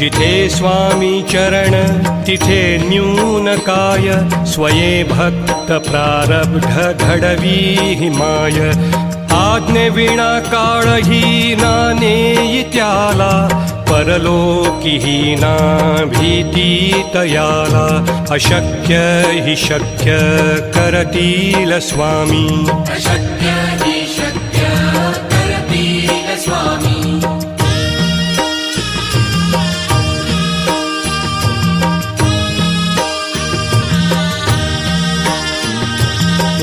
जिथे स्वामी चरण तिथे न्यून काय स्वये भक्त प्रारब्ध घडवी हिमाय आज्ञे विणा काळही नाने त्याला परलोकी ना भीती तयाला अशक्य हि शक्य करतील स्वामी। अशक्य हि शक्य करतील स्वामी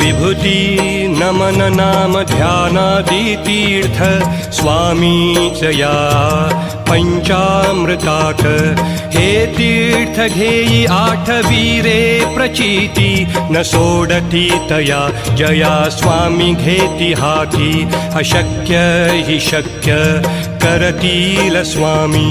विभूती नमन नाम ध्यानादी तीर्थ स्वामीच या पंचामृताक हे तीर्थ घेई आठवी रे प्रचिती न सोडती तया। जया स्वामी घेती हाती अशक्य हि शक्य। करतील स्वामी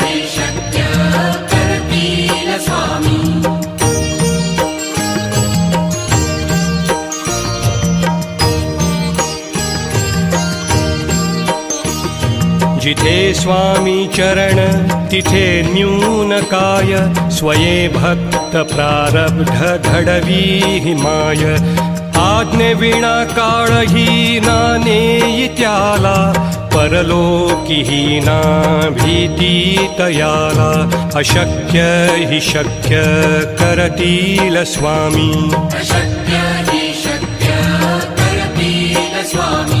जिथे स्वामी चरण तिथे न्यून काय स्वये भक्त प्रारब्ध घडवी हिमाय आज्ञे विणा काळही नाने त्याला परलोकी ना भीती तयाला अशक्य हि शक्य करतील स्वामी। अशक्य हि शक्य करतील स्वामी।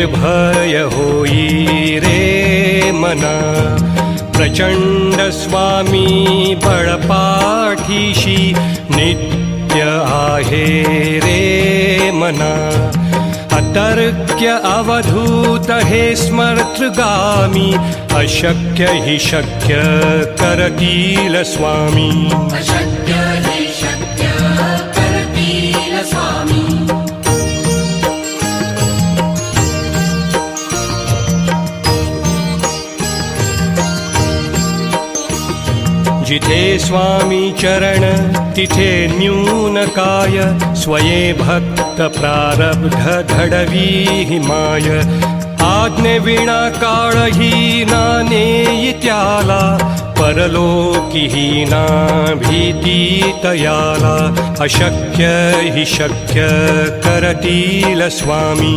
निर्भय होई रे मना प्रचंड स्वामी बळपाठीशी नित्य आहे रे मना अतर्क्य अवधूत हे स्मर्तृगामी अशक्य हि शक्य करतील स्वामी। अशक्य हि शक्य करतील स्वामी जिथे स्वामी चरण तिथे न्यून काय स्वये भक्त प्रारब्ध घडवी हिमाय आज्ञे विणा काळही नाने त्याला परलोकी ना भीती तयाला अशक्य हि शक्य करतील स्वामी।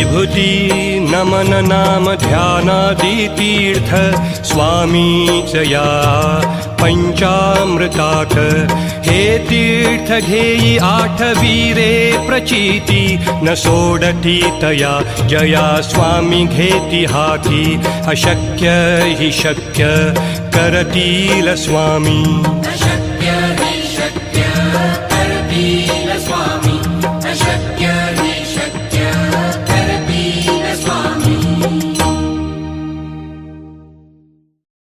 विभूती नमन नाम ध्यानादी तीर्थ स्वामीच या पंचामृताक हे तीर्थ घेई आठवीरे प्रचिती न सोडती तया। जया स्वामी घेती हाती अशक्य हि शक्य। करतील स्वामी। अशक्य हि शक्य करतील स्वामी